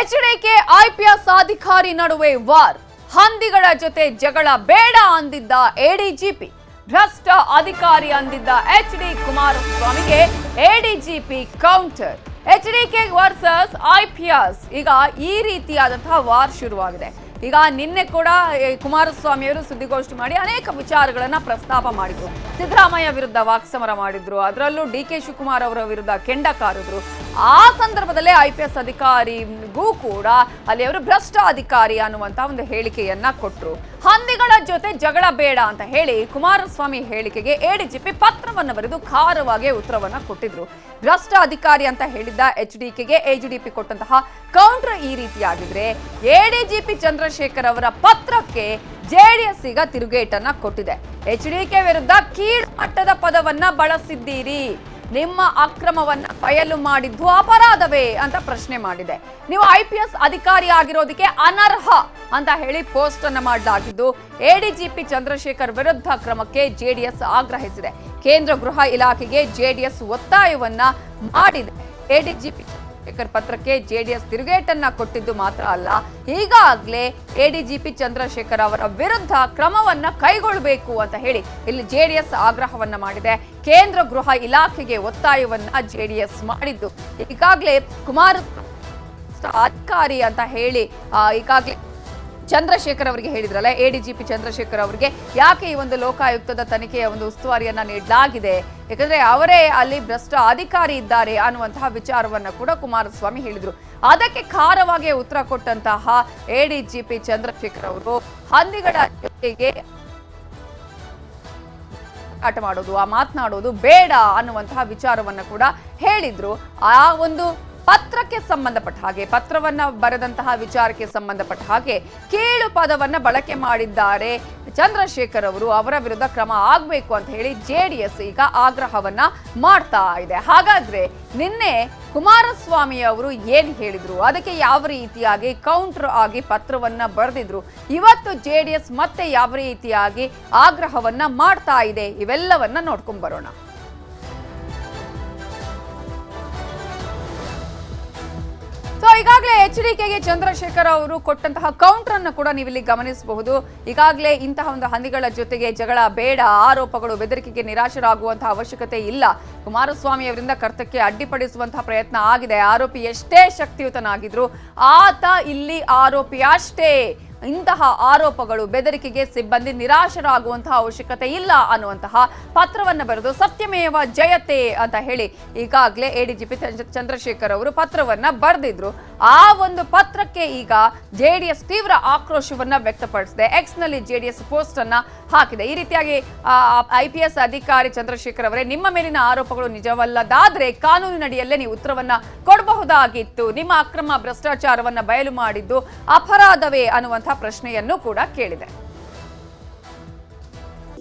HDK IPS ಅಧಿಕಾರಿ ನಡುವೆ war. ಹಂದಿಗಳ ಜೊತೆ ಜಗಳ ಬೇಡ ಅಂದಿದ್ದ ಎಡಿಜಿಪಿ. ಭ್ರಷ್ಟ ಅಧಿಕಾರಿ ಅಂದಿದ್ದ H D ಕುಮಾರಸ್ವಾಮಿಗೆ ADGP counter. HDK versus IPS ಈಗ ಈ ರೀತಿಯಾದಂತಹ ವಾರ್ ಶುರುವಾಗಿದೆ. ಈಗ ನಿನ್ನೆ ಕೂಡ ಕುಮಾರಸ್ವಾಮಿ ಅವರು ಸುದ್ದಿಗೋಷ್ಠಿ ಮಾಡಿ ಅನೇಕ ವಿಚಾರಗಳನ್ನ ಪ್ರಸ್ತಾಪ ಮಾಡಿದ್ರು. ಸಿದ್ದರಾಮಯ್ಯ ವಿರುದ್ಧ ವಾಕ್ಸಮರ ಮಾಡಿದ್ರು. ಅದರಲ್ಲೂ ಡಿ ಕೆ ಶಿವಕುಮಾರ್ ಅವರ ವಿರುದ್ಧ ಕೆಂಡ ಕಾರಿದ್ರು. ಆ ಸಂದರ್ಭದಲ್ಲೇ ಐ ಪಿ ಎಸ್ ಅಧಿಕಾರಿಗೂ ಕೂಡ ಅಲ್ಲಿ ಅವರು ಭ್ರಷ್ಟ ಅಧಿಕಾರಿ ಅನ್ನುವಂತ ಒಂದು ಹೇಳಿಕೆಯನ್ನ ಕೊಟ್ಟರು ಹಂದಿಗಳ ಜೊತೆ ಜಗಳ ಬೇಡ ಅಂತ ಹೇಳಿ ಕುಮಾರಸ್ವಾಮಿ ಹೇಳಿಕೆಗೆ ಎಡಿಜಿಪಿ ಪತ್ರವನ್ನು ಬರೆದು ಖಾರವಾಗಿ ಉತ್ತರವನ್ನ ಕೊಟ್ಟಿದ್ರು. ಭ್ರಷ್ಟ ಅಧಿಕಾರಿ ಅಂತ ಹೇಳಿದ್ದ ಎಚ್ ಡಿ ಕೆಗೆ ಎಜಿಡಿಪಿ ಕೊಟ್ಟಂತಹ ಕೌಂಟರ್ ಈ ರೀತಿಯಾಗಿದ್ರೆ ಎಡಿಜಿಪಿ ಚಂದ್ರಶೇಖರ್ ಅವರ ಪತ್ರಕ್ಕೆ ಜೆಡಿಎಸ್ ಈಗ ತಿರುಗೇಟನ್ನ ಕೊಟ್ಟಿದೆ. ಎಚ್ ಡಿ ಕೆ ವಿರುದ್ಧ ಕೀಳು ಮಟ್ಟದ ಪದವನ್ನ ಬಳಸಿದ್ದೀರಿ. ನಿಮ್ಮ ಅಕ್ರಮವನ್ನ ಬಯಲು ಮಾಡಿದ್ದು ಅಪರಾಧವೇ ಅಂತ ಪ್ರಶ್ನೆ ಮಾಡಿದೆ. ನೀವು ಐ ಪಿ ಎಸ್ ಅಧಿಕಾರಿ ಆಗಿರೋದಕ್ಕೆ ಅನರ್ಹ ಅಂತ ಹೇಳಿ ಪೋಸ್ಟ್ ಅನ್ನ ಮಾಡಲಾಗಿದ್ದು ಎಡಿಜಿಪಿ ಚಂದ್ರಶೇಖರ್ ವಿರುದ್ಧ ಕ್ರಮಕ್ಕೆ ಜೆಡಿಎಸ್ ಆಗ್ರಹಿಸಿದೆ. ಕೇಂದ್ರ ಗೃಹ ಇಲಾಖೆಗೆ ಜೆಡಿಎಸ್ ಒತ್ತಾಯವನ್ನ ಮಾಡಿದೆ. ಎಡಿಜಿಪಿ ಚಂದ್ರಶೇಖರ್ ಪತ್ರಕ್ಕೆ ಜೆ ಡಿ ಎಸ್ ತಿರುಗೇಟನ್ನ ಕೊಟ್ಟಿದ್ದು ಮಾತ್ರ ಅಲ್ಲ, ಈಗಾಗಲೇ A D G P Chandrashekar ಅವರ ವಿರುದ್ಧ ಕ್ರಮವನ್ನ ಕೈಗೊಳ್ಳಬೇಕು ಅಂತ ಹೇಳಿ ಇಲ್ಲಿ ಜೆ ಡಿ ಎಸ್ ಆಗ್ರಹವನ್ನ ಮಾಡಿದೆ. ಕೇಂದ್ರ ಗೃಹ ಇಲಾಖೆಗೆ ಒತ್ತಾಯವನ್ನ ಎಸ್ ಮಾಡಿದ್ದು. ಈಗಾಗಲೇ ಕುಮಾರ್ ಅಧಿಕಾರಿ ಅಂತ ಹೇಳಿ ಈಗಾಗಲೇ ಚಂದ್ರಶೇಖರ್ ಅವರಿಗೆ ಹೇಳಿದ್ರಲ್ಲ ಎಡಿಜಿಪಿ ಚಂದ್ರಶೇಖರ್ ಅವರಿಗೆ, ಯಾಕೆ ಈ ಒಂದು ಲೋಕಾಯುಕ್ತದ ತನಿಖೆಯ ಒಂದು ಉಸ್ತುವಾರಿಯನ್ನ ನೀಡಲಾಗಿದೆ? ಯಾಕಂದ್ರೆ ಅವರೇ ಅಲ್ಲಿ ಭ್ರಷ್ಟ ಅಧಿಕಾರಿ ಇದ್ದಾರೆ ಅನ್ನುವಂತಹ ವಿಚಾರವನ್ನ ಕೂಡ ಕುಮಾರಸ್ವಾಮಿ ಹೇಳಿದ್ರು. ಅದಕ್ಕೆ ಖಾರವಾಗಿ ಉತ್ತರ ಕೊಟ್ಟಂತಹ ಎಡಿಜಿಪಿ ಚಂದ್ರಶೇಖರ್ ಅವರು, ಹಂದಿಗಳ ಜೊತೆಗೆ ಆಟ ಮಾಡೋದು, ಆ ಮಾತನಾಡೋದು ಬೇಡ ಅನ್ನುವಂತಹ ವಿಚಾರವನ್ನ ಕೂಡ ಹೇಳಿದ್ರು. ಆ ಒಂದು ಪತ್ರಕ್ಕೆ ಸಂಬಂಧಪಟ್ಟ ಹಾಗೆ, ಪತ್ರವನ್ನ ಬರೆದಂತಹ ವಿಚಾರಕ್ಕೆ ಸಂಬಂಧಪಟ್ಟ ಹಾಗೆ ಕೇಳು ಪದವನ್ನ ಬಳಕೆ ಮಾಡಿದ್ದಾರೆ. ಚಂದ್ರಶೇಖರ್ ಅವರು ಅವರ ವಿರುದ್ಧ ಕ್ರಮ ಆಗಬೇಕು ಅಂತ ಹೇಳಿ ಜೆಡಿಎಸ್ ಈಗ ಆಗ್ರಹವನ್ನ ಮಾಡ್ತಾ ಇದೆ. ಹಾಗಾದ್ರೆ ನಿನ್ನೆ ಕುಮಾರಸ್ವಾಮಿ ಅವರು ಏನ್ ಹೇಳಿದ್ರು? ಅದಕ್ಕೆ ಯಾವ ರೀತಿಯಾಗಿ ಕೌಂಟರ್ ಆಗಿ ಪತ್ರವನ್ನ ಬರೆದಿದ್ರು? ಇವತ್ತು ಜೆಡಿಎಸ್ ಮತ್ತೆ ಯಾವ ರೀತಿಯಾಗಿ ಆಗ್ರಹವನ್ನ ಮಾಡ್ತಾ ಇದೆ? ಇವೆಲ್ಲವನ್ನ ನೋಡ್ಕೊಂಡ್ ಬರೋಣ. ಸೊ ಈಗಾಗಲೇ ಎಚ್ ಡಿ ಕೆಗೆ ಚಂದ್ರಶೇಖರ್ ಅವರು ಕೊಟ್ಟಂತಹ ಕೌಂಟರ್ ಅನ್ನು ಕೂಡ ನೀವಿಲ್ಲಿ ಗಮನಿಸಬಹುದು. ಈಗಾಗಲೇ ಇಂತಹ ಒಂದು ಹಂದಿಗಳ ಜೊತೆಗೆ ಜಗಳ, ಬೇಡ, ಆರೋಪಗಳು, ಬೆದರಿಕೆಗೆ ನಿರಾಶರಾಗುವಂತಹ ಅವಶ್ಯಕತೆ ಇಲ್ಲ. ಕುಮಾರಸ್ವಾಮಿ ಅವರಿಂದ ಕರ್ತಕ್ಕೆ ಅಡ್ಡಿಪಡಿಸುವಂತಹ ಪ್ರಯತ್ನ ಆಗಿದೆ. ಆರೋಪಿ ಎಷ್ಟೇ ಶಕ್ತಿಯುತನಾಗಿದ್ರು ಆತ ಇಲ್ಲಿ ಆರೋಪಿ ಅಷ್ಟೇ ಇಂತಹ ಆರೋಪಗಳು ಬೆದರಿಕೆಗೆ ಸಿಬ್ಬಂದಿ ನಿರಾಶರಾಗುವಂತಹ ಅವಶ್ಯಕತೆ ಇಲ್ಲ ಅನ್ನುವಂತಹ ಪತ್ರವನ್ನು ಬರೆದು ಸತ್ಯಮೇವ ಜಯತೆ ಅಂತ ಹೇಳಿ ಈಗಾಗಲೇ ಎಡಿಜಿಪಿ ಚಂದ್ರಶೇಖರ್ ಅವರು ಪತ್ರವನ್ನು ಬರೆದಿದ್ರು. ಆ ಒಂದು ಪತ್ರಕ್ಕೆ ಈಗ ಜೆ ಡಿ ಎಸ್ ತೀವ್ರ ಆಕ್ರೋಶವನ್ನ ವ್ಯಕ್ತಪಡಿಸಿದೆ. ಎಕ್ಸ್ನಲ್ಲಿ ಜೆಡಿಎಸ್ ಪೋಸ್ಟ್ ಅನ್ನ ಹಾಕಿದೆ. ಈ ರೀತಿಯಾಗಿ ಐ ಪಿ ಎಸ್ ಅಧಿಕಾರಿ ಚಂದ್ರಶೇಖರ್ ಅವರೇ, ನಿಮ್ಮ ಮೇಲಿನ ಆರೋಪಗಳು ನಿಜವಲ್ಲದಾದ್ರೆ ಕಾನೂನಿನಡಿಯಲ್ಲೇ ನೀವು ಉತ್ತರವನ್ನ ಕೊಡಬಹುದಾಗಿತ್ತು. ನಿಮ್ಮ ಅಕ್ರಮ ಭ್ರಷ್ಟಾಚಾರವನ್ನ ಬಯಲು ಮಾಡಿದ್ದು ಅಪರಾಧವೇ ಅನ್ನುವಂತಹ ಪ್ರಶ್ನೆಯನ್ನು ಕೂಡ ಕೇಳಿದೆ.